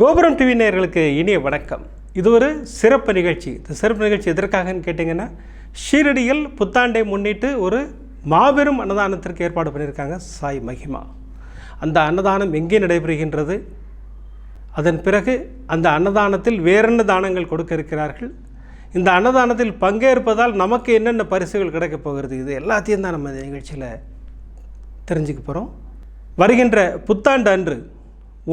கோபுரம் டிவி நேயர்களுக்கு இனிய வணக்கம். இது ஒரு சிறப்பு நிகழ்ச்சி. இந்த சிறப்பு நிகழ்ச்சி எதற்காகன்னு கேட்டிங்கன்னா ஷீரடியில் புத்தாண்டை முன்னிட்டு ஒரு மாபெரும் அன்னதானத்திற்கு ஏற்பாடு பண்ணியிருக்காங்க சாய் மகிமா. அந்த அன்னதானம் எங்கே நடைபெறுகின்றது? அதன் பிறகு அந்த அன்னதானத்தில் வேறென்ன தானங்கள் கொடுக்க இருக்கிறார்கள்? இந்த அன்னதானத்தில் பங்கேற்பதால் நமக்கு என்னென்ன பரிசுகள் கிடைக்கப் போகிறது? இது எல்லாத்தையும் தான் நம்ம இந்த நிகழ்ச்சியில் தெரிஞ்சுக்க போகிறோம் வருகின்ற புத்தாண்டு அன்று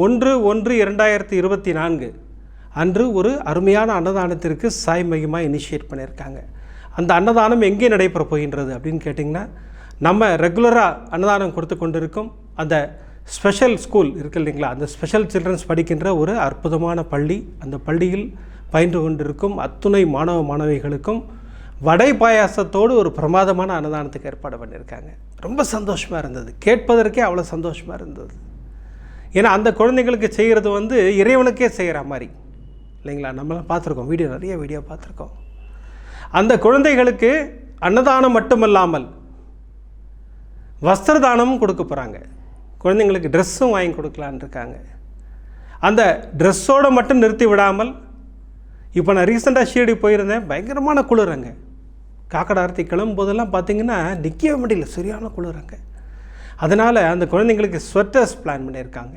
ஒன்று ஒன்று இரண்டாயிரத்தி இருபத்தி நான்கு. அன்று ஒரு அருமையான அன்னதானத்திற்கு சாய் மகிமா இனிஷியேட் பண்ணியிருக்காங்க. அந்த அன்னதானம் எங்கே நடைபெற போகின்றது அப்படின்னு கேட்டிங்கன்னா நம்ம ரெகுலராக அன்னதானம் கொடுத்து கொண்டிருக்கும் அந்த ஸ்பெஷல் ஸ்கூல் இருக்கு இல்லைங்களா? அந்த ஸ்பெஷல் சில்ட்ரன்ஸ் படிக்கின்ற ஒரு அற்புதமான பள்ளி. அந்த பள்ளியில் பயின்று கொண்டிருக்கும் அத்துணை மாணவ மாணவிகளுக்கும் வடை பாயாசத்தோடு ஒரு பிரமாதமான அன்னதானத்துக்கு ஏற்பாடு பண்ணியிருக்காங்க. ரொம்ப சந்தோஷமாக இருந்தது. கேட்பதற்கே அவ்வளோ சந்தோஷமாக இருந்தது. ஏன்னா அந்த குழந்தைங்களுக்கு செய்கிறது வந்து இறைவனுக்கே செய்கிற மாதிரி. இல்லைங்களா? நம்மளாம் பார்த்துருக்கோம். வீடியோ நிறைய வீடியோ பார்த்துருக்கோம். அந்த குழந்தைகளுக்கு அன்னதானம் மட்டுமல்லாமல் வஸ்திரதானமும் கொடுக்க போகிறாங்க குழந்தைங்களுக்கு ட்ரெஸ்ஸும் வாங்கி கொடுக்கலான்னு இருக்காங்க. அந்த ட்ரெஸ்ஸோடு மட்டும் நிறுத்தி விடாமல் இப்போ நான் ரீசெண்டாக ஷீரடி போயிருந்தேன். பயங்கரமான குளிர் அங்கே. காக்கடாரத்தி கிளம்பும்போதெல்லாம் பார்த்தீங்கன்னா நிற்கவே முடியல. சரியான குளிர் அங்கே. அதனால் அந்த குழந்தைங்களுக்கு ஸ்வெட்டர்ஸ் பிளான் பண்ணியிருக்காங்க.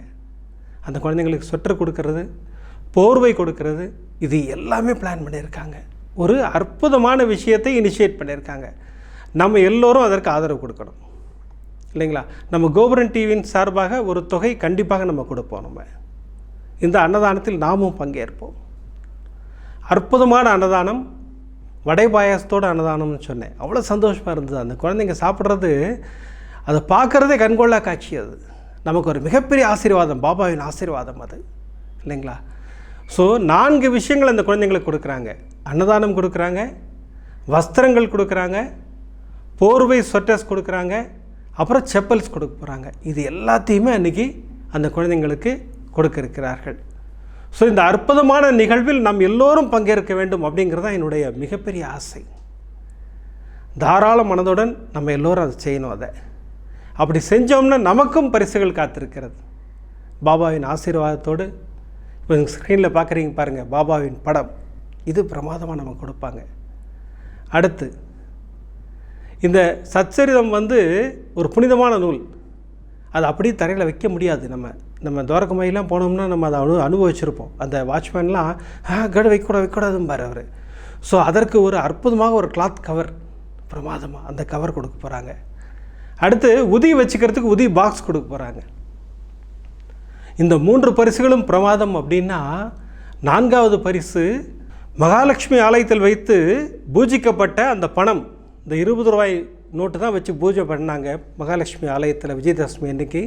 அந்த குழந்தைங்களுக்கு ஸ்வெட்டர் கொடுக்கறது போர்வை கொடுக்கறது இது எல்லாமே பிளான் பண்ணியிருக்காங்க. ஒரு அற்புதமான விஷயத்தை இனிஷியேட் பண்ணியிருக்காங்க. நம்ம எல்லோரும் அதற்கு ஆதரவு கொடுக்கணும். இல்லைங்களா? நம்ம கோபுரன் டிவியின் சார்பாக ஒரு தொகை கண்டிப்பாக நம்ம கொடுப்போம் நம்ம. இந்த அன்னதானத்தில் நாமும் பங்கேற்போம். அற்புதமான அன்னதானம் வடை பாயாசத்தோட அன்னதானம்னு சொன்னேன். அவ்வளோ சந்தோஷமாக இருந்தது. அந்த குழந்தைங்க சாப்பிட்றது அதை பார்க்குறதே கண்கொள்ளா காட்சி அது. நமக்கு ஒரு மிகப்பெரிய ஆசீர்வாதம் பாபாவின் ஆசீர்வாதம் அது. இல்லைங்களா? ஸோ நான்கு விஷயங்கள் அந்த குழந்தைங்களுக்கு கொடுக்குறாங்க. அன்னதானம் கொடுக்குறாங்க வஸ்திரங்கள் கொடுக்குறாங்க போர்வை ஸ்வெட்டர்ஸ் கொடுக்குறாங்க அப்புறம் செப்பல்ஸ் கொடுக்க போகிறாங்க இது எல்லாத்தையுமே அன்றைக்கி அந்த குழந்தைங்களுக்கு கொடுக்க இருக்கிறார்கள் ஸோ இந்த அற்புதமான நிகழ்வில் நாம் எல்லோரும் பங்கேற்க வேண்டும் அப்படிங்கிறது தான் என்னுடைய மிகப்பெரிய ஆசை. தாராள மனதுடன் நம்ம எல்லோரும் அதை செய்யணும் அதை. அப்படி செஞ்சோம்னா நமக்கும் பரிசுகள் காத்திருக்கிறது. பாபாவின் ஆசீர்வாதத்தோடு இப்போ ஸ்க்ரீனில் பார்க்குறீங்க பாருங்கள் பாபாவின் படம். இது பிரமாதமாக நமக்கு கொடுப்பாங்க. அடுத்து இந்த சச்சரிதம் வந்து ஒரு புனிதமான நூல். அது அப்படியே தரையில் வைக்க முடியாது. நம்ம நம்ம துவரக்கமையெல்லாம் போனோம்னா நம்ம அதை அனு அனுபவிச்சிருப்போம். அந்த வாட்ச்மேன்லாம் ஆ கடு வைக்கக்கூடாது வைக்கக்கூடாதும்பார் அவர். ஸோ அதற்கு ஒரு அற்புதமாக ஒரு கிளாத் கவர் பிரமாதமாக அந்த கவர் கொடுக்க போகிறாங்க அடுத்து உதி வச்சுக்கிறதுக்கு உதி பாக்ஸ் கொடுக்க போகிறாங்க இந்த மூன்று பரிசுகளும் பிரமாதம் அப்படின்னா நான்காவது பரிசு மகாலட்சுமி ஆலயத்தில் வைத்து பூஜிக்கப்பட்ட அந்த பணம் இந்த இருபது ரூபாய் நோட்டு தான் வச்சு பூஜை பண்ணாங்க மகாலட்சுமி ஆலயத்தில் விஜயதசமி அன்னைக்கு.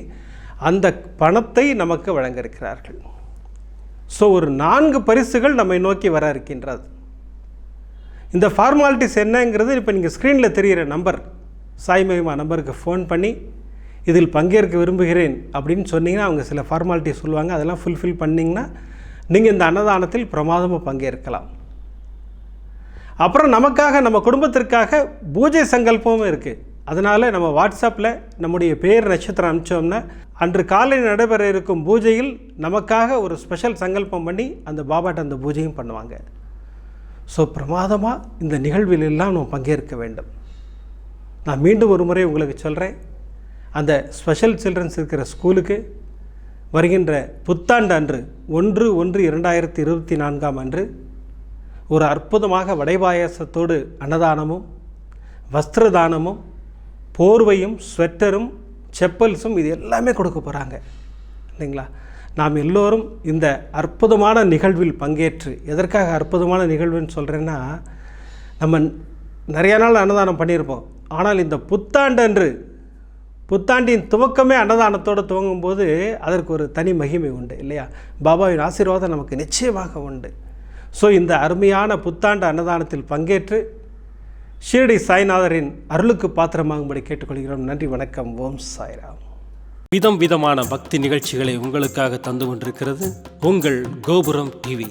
அந்த பணத்தை நமக்கு வழங்க இருக்கிறார்கள் ஸோ ஒரு நான்கு பரிசுகள் நம்மை நோக்கி வர இருக்கின்றது. இந்த ஃபார்மாலிட்டிஸ் என்னங்கிறது இப்போ நீங்கள் ஸ்க்ரீனில் தெரிகிற நம்பர் சாய் மகிமா நம்பருக்கு ஃபோன் பண்ணி இதில் பங்கேற்க விரும்புகிறேன் அப்படின்னு சொன்னீங்கன்னா அவங்க சில ஃபார்மாலிட்டி சொல்லுவாங்க. அதெல்லாம் ஃபுல்ஃபில் பண்ணிங்கன்னா நீங்கள் இந்த அன்னதானத்தில் பிரமாதமாக பங்கேற்கலாம். அப்புறம் நமக்காக நம்ம குடும்பத்திற்காக பூஜை சங்கல்பமும் இருக்குது அதனால் நம்ம வாட்ஸ்அப்பில் நம்முடைய பேர் நட்சத்திரம் அனுப்பிச்சோம்னா அன்று காலை நடைபெற இருக்கும் பூஜையில் நமக்காக ஒரு ஸ்பெஷல் சங்கல்பம் பண்ணி அந்த பாபாட்ட அந்த பூஜையும் பண்ணுவாங்க. ஸோ பிரமாதமாக இந்த நிகழ்வில் எல்லாம் நம்ம பங்கேற்க வேண்டும். நான் மீண்டும் ஒரு முறை உங்களுக்கு சொல்கிறேன் அந்த ஸ்பெஷல் சில்ட்ரன்ஸ் இருக்கிற ஸ்கூலுக்கு வருகின்ற புத்தாண்டு அன்று ஒன்று ஒன்று இரண்டாயிரத்தி இருபத்தி நான்காம் அன்று ஒரு அற்புதமாக வடைபாயாசத்தோடு அன்னதானமும் வஸ்திரதானமும் போர்வையும் ஸ்வெட்டரும் செப்பல்ஸும் இது எல்லாமே கொடுக்க போகிறாங்க இல்லைங்களா? நாம் எல்லோரும் இந்த அற்புதமான நிகழ்வில் பங்கேற்று எதற்காக அற்புதமான நிகழ்வுன்னு சொல்கிறேன்னா நம்ம நிறையா நாள் அன்னதானம் பண்ணியிருப்போம். ஆனால் இந்த புத்தாண்டன்று புத்தாண்டின் துவக்கமே அன்னதானத்தோடு துவங்கும்போது அதற்கு ஒரு தனி மகிமை உண்டு இல்லையா? பாபாவின் ஆசீர்வாதம் நமக்கு நிச்சயமாக உண்டு. ஸோ இந்த அருமையான புத்தாண்டு அன்னதானத்தில் பங்கேற்று ஷீரடி சாய்நாதரின் அருளுக்கு பாத்திரமாகும்படி கேட்டுக்கொள்கிறோம். நன்றி வணக்கம் ஓம் சாய்ராம். விதம் விதமான பக்தி நிகழ்ச்சிகளை உங்களுக்காக தந்து கொண்டிருக்கிறது உங்கள் கோபுரம் டிவி.